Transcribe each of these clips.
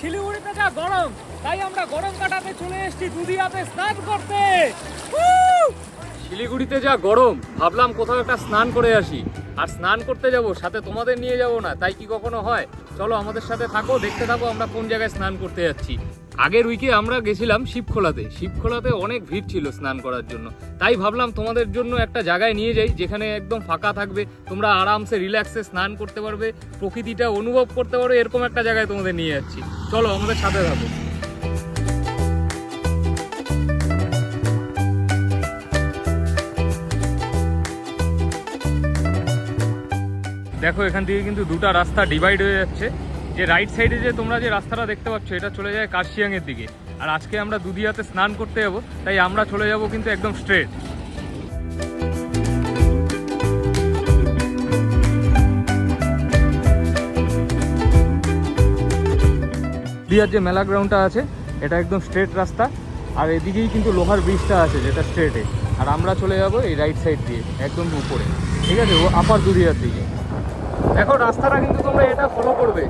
শিলিগুড়িতে যা গরম, তাই আমরা গরম কাটাতে চলে এসেছি দুদিয়াতে স্নান করতে। শিলিগুড়িতে যা গরম, ভাবলাম কোথাও একটা স্নান করে আসি। আর স্নান করতে যাব, সাথে তোমাদের নিয়ে যাব না, তাই কি কখনো হয়? চলো আমাদের সাথে থাকো, দেখতে থাকো আমরা কোন জায়গায় স্নান করতে যাচ্ছি। আগের উইকে আমরা গেছিলাম শিবখোলাতে। শিবখোলাতে অনেক ভিড় ছিল স্নান করার জন্য। তাই ভাবলাম তোমাদের জন্য একটা জায়গায় নিয়ে যাই, যেখানে একদম ফাঁকা থাকবে, তোমরা আরামসে রিল্যাক্সে স্নান করতে পারবে, প্রকৃতিটা অনুভব করতে পারবে, এরকম একটা জায়গায় তোমাদের নিয়ে যাচ্ছি। চলো, আমাদের সাথে থাকো। দেখো, এখান থেকে কিন্তু দুটো রাস্তা ডিভাইড হয়ে যাচ্ছে। যে রাইট সাইডে যে তোমরা যে রাস্তাটা দেখতে পাচ্ছ, এটা চলে যায় কার্শিয়াংয়ের দিকে। আর আজকে আমরা দুদিয়াতে স্নান করতে যাব, তাই আমরা চলে যাব কিন্তু একদম স্ট্রেট দিয়ার যে মেলা গ্রাউন্ডটা আছে, এটা একদম স্ট্রেট রাস্তা। আর এদিকেই কিন্তু লোহার ব্রিজটা আছে, যেটা স্ট্রেটে আর আমরা চলে যাব এই রাইট সাইড দিয়ে, একদম উপরে। ঠিক আছে? ও আপার দুদিয়ার দিকে। দেখো, রাস্তাটা কিন্তু তোমরা এটা ফলো করবে।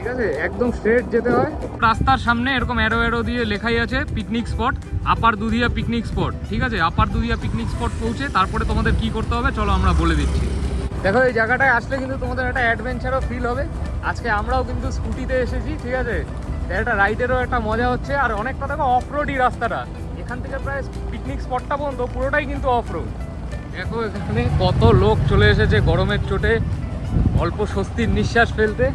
ঠিক আছে? একদম স্ট্রেট যেতে হয়। রাস্তার সামনে এরকম অ্যারো অ্যারো দিয়ে লেখাই আছে picnic spot upper Dudhia picnic spot ঠিক আছে? আপার দুধিয়া পিকনিক স্পট পৌঁছে তারপরে তোমাদের কি করতে হবে চলো আমরা বলে দিচ্ছি। দেখো এই জায়গাটায় আসলে কিন্তু তোমাদের একটা অ্যাডভেঞ্চারও ফিল হবে। আজকে আমরাও কিন্তু স্কুটিতে এসেছি ঠিক আছে? একটা রাইডেরও একটা মজা হচ্ছে আর অনেকটা দেখো অফ রোডই রাস্তাটা। এখান থেকে প্রায় পিকনিক স্পটটা পর্যন্ত পুরোটাই কিন্তু অফ রোড দেখো এখানে কত লোক চলে এসেছে গরমের চোটে অল্প স্বস্তির নিঃশ্বাস ফেলতে।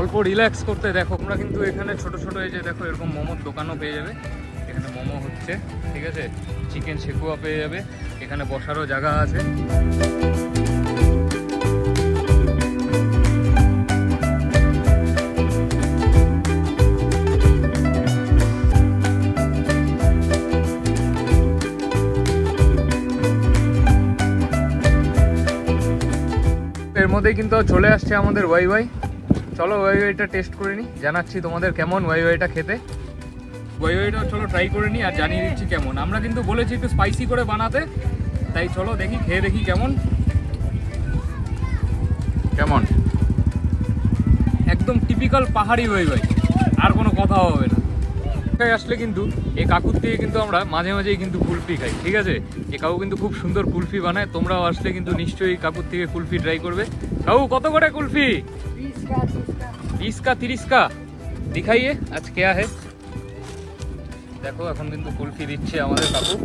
অল্প রিল্যাক্স করতে দেখো, তোমরা কিন্তু এখানে ছোট ছোট এই যে দেখো, এরকম মোমোর দোকানও পেয়ে যাবে। এখানে মোমো হচ্ছে, ঠিক আছে? চিকেন শেকুয়া পেয়ে যাবে। এখানে বসারও জায়গা আছে। এর মধ্যেই কিন্তু চলে আসছে আমাদের ওয়াই ওয়াই। চলো ওয়াই ওয়াইটা টেস্ট করে নিই জানাচ্ছি তোমাদের কেমন ওয়াই ওয়াইটা খেতে। ওয়াই ওয়াইটা চলো ট্রাই করে নিই আর জানিয়ে দিচ্ছি কেমন। আমরা কিন্তু বলেছি একটু স্পাইসি করে বানাতে তাই চলো দেখি খেয়ে দেখি কেমন। কেমন? একদম টিপিক্যাল পাহাড়ি ওয়াই ওয়াই আর কোনো কথা হবে না। আসলে কিন্তু এই কাকুর থেকে কিন্তু আমরা মাঝে মাঝেই কিন্তু কুলফি খাই ঠিক আছে? এই কাকু কিন্তু খুব সুন্দর কুলফি বানায় তোমরাও আসলে কিন্তু নিশ্চয়ই কাকুর থেকে কুলফি ট্রাই করবে। কাকু কত করে কুলফি? बीस का तीस का दिखाइए आज क्या है দেখো এখন কিন্তু কুলফি দিচ্ছে আমাদের কাকু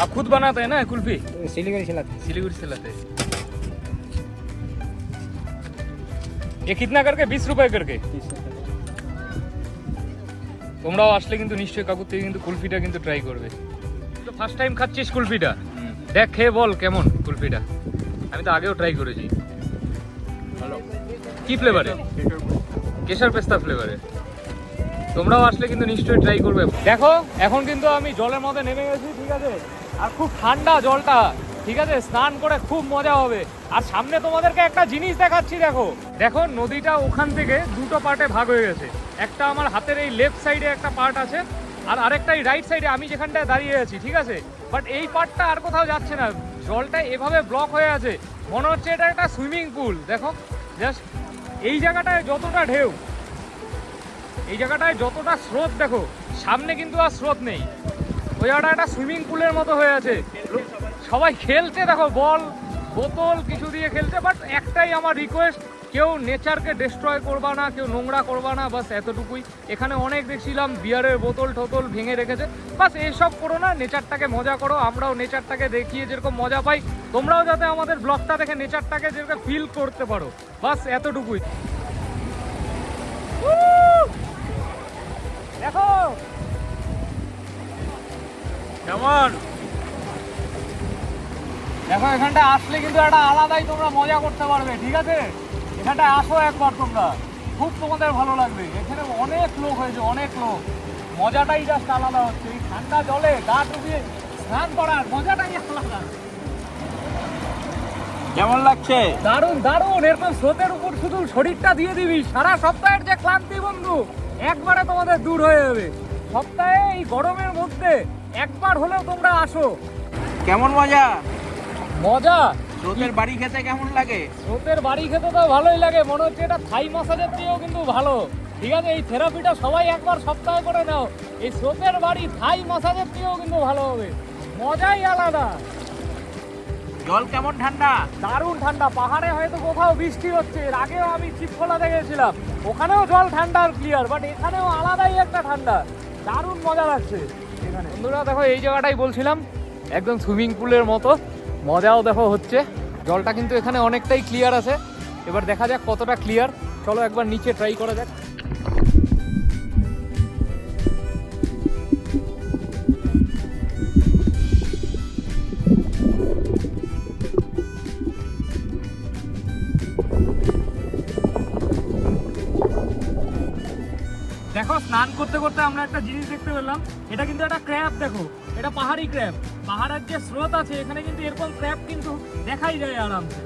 आप खुद बनाते हैं ना कुल्फी सिलीगुड़ी से लाते सिलीगुड़ी से लाते हैं ये कितना करके बीस रुपए करके তোমরাও আসলে কিন্তু নিশ্চয়ই কাকুর থেকে কিন্তু কুলফিটা কিন্তু ট্রাই করবে তো ফার্স্ট টাইম খাচ্ছিস কুলফিটা দেখ খেয়ে বল কেমন কুলফিটা আমি তো আগেও ট্রাই করেছি। ভালো কি ফ্লেভারে কেশর পেস্তা ফ্লেভারে তোমরাও আসলে কিন্তু নিশ্চয়ই ট্রাই করবে। দেখো, এখন কিন্তু আমি জলের মধ্যে নেমে গেছি, ঠিক আছে? আর খুব ঠান্ডা জলটা, ঠিক আছে? স্নান করে খুব মজা হবে। আর সামনে তোমাদেরকে একটা জিনিস দেখাচ্ছি, দেখো। দেখো, নদীটা ওখান থেকে দুটো পার্টে ভাগ হয়ে গেছে। একটা আমার হাতের এই লেফট সাইডে একটা পার্ট আছে, আর আরেকটা এই রাইট সাইডে আমি যেখানটায় দাঁড়িয়ে আছি, ঠিক আছে? বাট এই পার্টটা আর কোথাও যাচ্ছে না। জলটা এভাবে ব্লক হয়ে আছে। মনে হচ্ছে এটা একটা সুইমিং পুল দেখো জাস্ট এই জায়গাটায় যতটা ঢেউ, এই জায়গাটায় যতটা স্রোত, দেখো, সামনে কিন্তু আর স্রোত নেই। ওই জায়গাটা একটা সুইমিং পুলের মতো হয়ে আছে। সবাই খেলতে দেখো, বল, বোতল, কিছু দিয়ে খেলতে বাট একটাই আমার রিকোয়েস্ট কেউ নেচারকে ডিস্ট্রয় করবা না, কেউ নোংরা করবা না, বাস এতটুকুই। এখানে অনেক দেখছিলাম, বিয়ারের বোতল টোতল ভেঙে রেখেছে। বাস এইসব করো না, নেচারটাকে মজা করো, আমরাও নেচারটাকে দেখিয়ে যেরকম মজা পাই, তোমরাও যাতে আমাদের ব্লগটা দেখে নেচারটাকে যেরকম ফিল করতে পারো। বাস এতটুকুই। দেখো! কেমন? দেখো, এখানটা আসলে কিন্তু একটা আলাদাই তোমরা মজা করতে পারবে, ঠিক আছে? এখানটায় আসো একবার তোমরা। খুব তোমাদের ভালো লাগবে। এখানে অনেক লোক হয়েছে অনেক লোক। মজাটাই জাস্ট আলাদা হচ্ছে। এই ঠান্ডা জলে গা ডুবিয়ে স্নান করার মজাটাই আলাদা। কেমন লাগছে? দারুণ দারুণ। এরকম স্রোতের উপর শুধু শরীরটা দিয়ে দিবি। সারা সপ্তাহের যে ক্লান্তি বন্ধু একবারে তোমাদের দূর হয়ে যাবে। সপ্তাহে এই গরমের মধ্যে একবার হলেও তোমরা আসো। কেমন মজা? মজা? স্রোতের বাড়ি খেতে কেমন লাগে? স্রোতের বাড়ি খেতে তো ভালোই লাগে। মনে হচ্ছে এটা থাই মাসাজের চেয়েও কিন্তু ভালো। ঠিক আছে এই থেরাপিটা সবাই একবার সপ্তাহে করে নাও। এই স্রোতের বাড়ি থাই মাসাজের চেয়েও কিন্তু ভালো হবে। মজাই আলাদা। জল কেমন ঠান্ডা? দারুণ ঠান্ডা। পাহাড়ে হয়তো কোথাও বৃষ্টি হচ্ছে। এর আগেও আমি চিপকোলাতে গেছিলাম ওখানেও জল ঠান্ডা আর ক্লিয়ার বাট এখানেও আলাদাই একটা ঠান্ডা। দারুণ মজা লাগছে এখানে। বন্ধুরা দেখো এই জায়গাটাই বলছিলাম। একদম সুইমিং পুলের মতো। মজাও দেখো হচ্ছে। জলটা কিন্তু এখানে অনেকটাই ক্লিয়ার আছে। এবার দেখা যাক কতটা ক্লিয়ার চলো একবার নিচে ট্রাই করা যাক। স্নান করতে করতে আমরা একটা জিনিস দেখতে পেলাম। এটা কিন্তু একটা ক্র্যাব, দেখো। এটা পাহাড়ি ক্র্যাব। পাহাড়ের যে স্রোত আছে, এখানে কিন্তু এরকম ক্র্যাব কিন্তু দেখাই যায় আরামসে।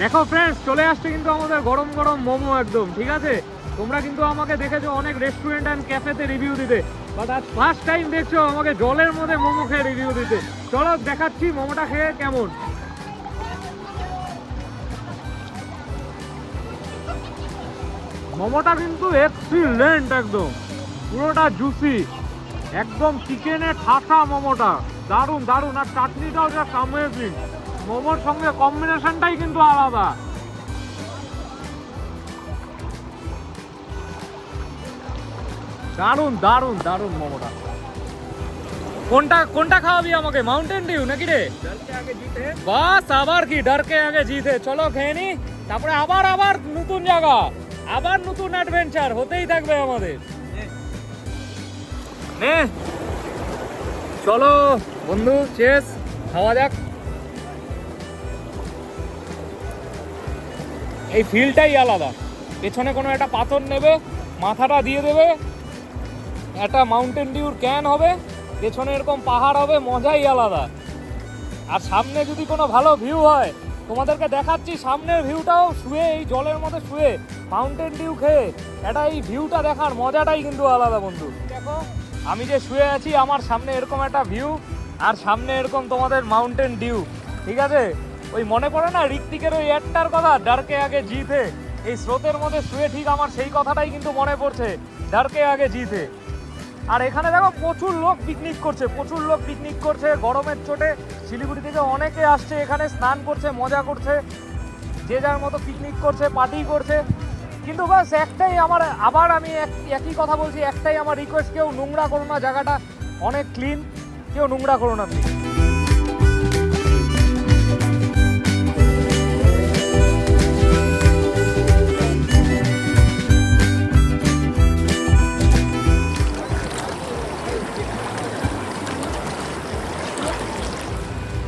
দেখো ফ্রেন্ডস চলে আসছে কিন্তু আমাদের গরম গরম মোমো একদম, ঠিক আছে? তোমরা কিন্তু আমাকে দেখেছ অনেক রেস্টুরেন্ট অ্যান্ড ক্যাফেতে রিভিউ দিতে। বাট আজ ফার্স্ট টাইম দেখছ আমাকে জলের মধ্যে মোমো খেয়ে রিভিউ দিতে। চলো দেখাচ্ছি মোমোটা খেয়ে কেমন। মোমোটা কিন্তু এক্সিলেন্ট একদম। পুরোটা জুসি একদম চিকেনে ঠাসা মোমোটা দারুণ দারুণ। আর চাটনিটাও জাস্ট অ্যামেজিং মোমোর সঙ্গে কম্বিনেশনটাই কিন্তু আলাদা। দারুণ দারুণ দারুণ মোমোটা কোনটা কোনটা খাওয়াবি আমাকে? মাউন্টেন ডিউ নাকি রে? বাস আবার কি? ডরকে আগে জিতে। চলো খেয়ে নি। তারপরে আবার আবার নতুন জায়গা। আবার নতুন অ্যাডভেঞ্চার হতেই থাকবে আমাদের। নে। চলো, বন্ধু চেস খাওয়া যাক। এই ফিলটাই আলাদা। পেছনে কোনো একটা পাথর নেবে, মাথাটা দিয়ে দেবে, একটা মাউন্টেন ডিউর ক্যান হবে, পেছনে এরকম পাহাড় হবে, মজাই আলাদা। আর সামনে যদি কোনো ভালো ভিউ হয় তোমাদেরকে দেখাচ্ছি, সামনের ভিউটাও শুয়ে, এই জলের মধ্যে শুয়ে মাউন্টেন ডিউ খেয়ে। এটা এই ভিউটা দেখার মজাটাই কিন্তু আলাদা, বন্ধু। দেখো, আমি যে শুয়ে আছি, আমার সামনে এরকম একটা ভিউ আর সামনে এরকম তোমাদের মাউন্টেন ডিউ ঠিক আছে? ওই মনে পড়ে না ঋত্বিকের ওই একটার কথা, ডারকে আগে জিতে। এই স্রোতের মধ্যে শুয়ে ঠিক আমার সেই কথাটাই কিন্তু মনে পড়ছে, ডারকে আগে জিতে। আর এখানে দেখো প্রচুর লোক পিকনিক করছে, প্রচুর লোক পিকনিক করছে, গরমের চোটে শিলিগুড়ি থেকে অনেকে আসছে, এখানে স্নান করছে, মজা করছে, যে যার মতো পিকনিক করছে পার্টি করছে কিন্তু বাস একটাই আমার, আবার আমি এক- একই কথা বলছি, একটাই আমার রিকোয়েস্ট কেউ নোংরা করো না, জায়গাটা অনেক ক্লিন কেউ নোংরা করো না।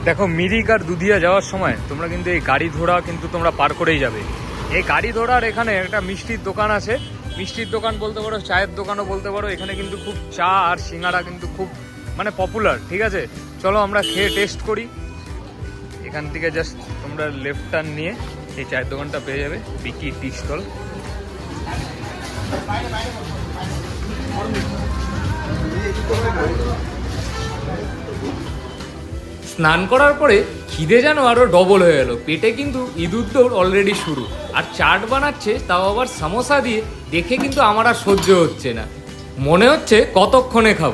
দেখো, মিরিক আর দুধিয়া যাওয়ার সময় তোমরা কিন্তু এই গাড়ি ঘোড়া কিন্তু তোমরা পার করেই যাবে। এই গাড়ি ঘোড়ার এখানে একটা মিষ্টির দোকান আছে। মিষ্টির দোকান বলতে পারো, চায়ের দোকানও বলতে পারো। এখানে কিন্তু খুব চা আর সিঙ্গারা কিন্তু খুব মানে পপুলার ঠিক আছে? চলো আমরা খেয়ে টেস্ট করি। এখান থেকে জাস্ট তোমরা লেফট টার্ন নিয়ে এই চায়ের দোকানটা পেয়ে যাবে বিকি টি স্টল স্নান করার পরে খিদে যেন আরও ডবল হয়ে গেল পেটে কিন্তু ইঁদুর দৌড় অলরেডি শুরু। আর চাট বানাচ্ছে, তাও আবার সামোসা দিয়ে। দেখে কিন্তু আমার আর সহ্য হচ্ছে না। মনে হচ্ছে কতক্ষণে খাব।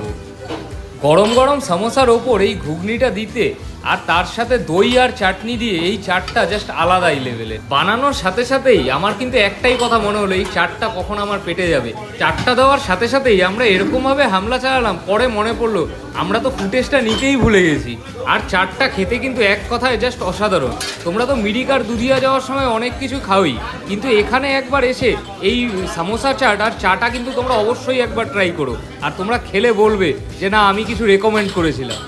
গরম গরম সামোসার ওপর এই ঘুগনিটা দিতে আর তার সাথে দই আর চাটনি দিয়ে এই চাটটা জাস্ট আলাদাই লেভেলের বানানোর সাথে সাথেই আমার কিন্তু একটাই কথা মনে হলো, এই চাটটা কখন আমার পেটে যাবে? চাটটা দেওয়ার সাথে সাথেই আমরা এরকমভাবে হামলা চালালাম, পরে মনে পড়ল, আমরা তো ফুটেজটা নিতেই ভুলে গেছি। আর চাটটা খেতে কিন্তু এক কথায় জাস্ট অসাধারণ। তোমরা তো মিরিক আর দুধিয়া যাওয়ার সময় অনেক কিছু খাওই, কিন্তু এখানে একবার এসে এই সামোসা চাট আর চাটা কিন্তু তোমরা অবশ্যই একবার ট্রাই করো। আর তোমরা খেলে বলবে যে, না, আমি কিছু রেকমেন্ড করেছিলাম।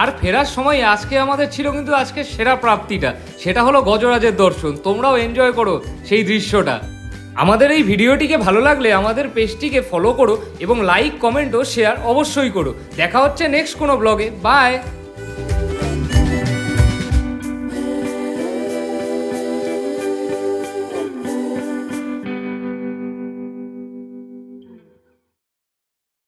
আর ফেরার সময় আজকে আমাদের ছিল কিন্তু আজকে সেরা প্রাপ্তিটা। সেটা হলো গজরাজের দর্শন। তোমরাও এনজয় করো সেই দৃশ্যটা। আমাদের এই ভিডিওটিকে ভালো লাগলে আমাদের পেজটিকে ফলো করো এবং লাইক কমেন্ট ও শেয়ার অবশ্যই করো। দেখা হচ্ছে নেক্সট কোনো ব্লগে বাই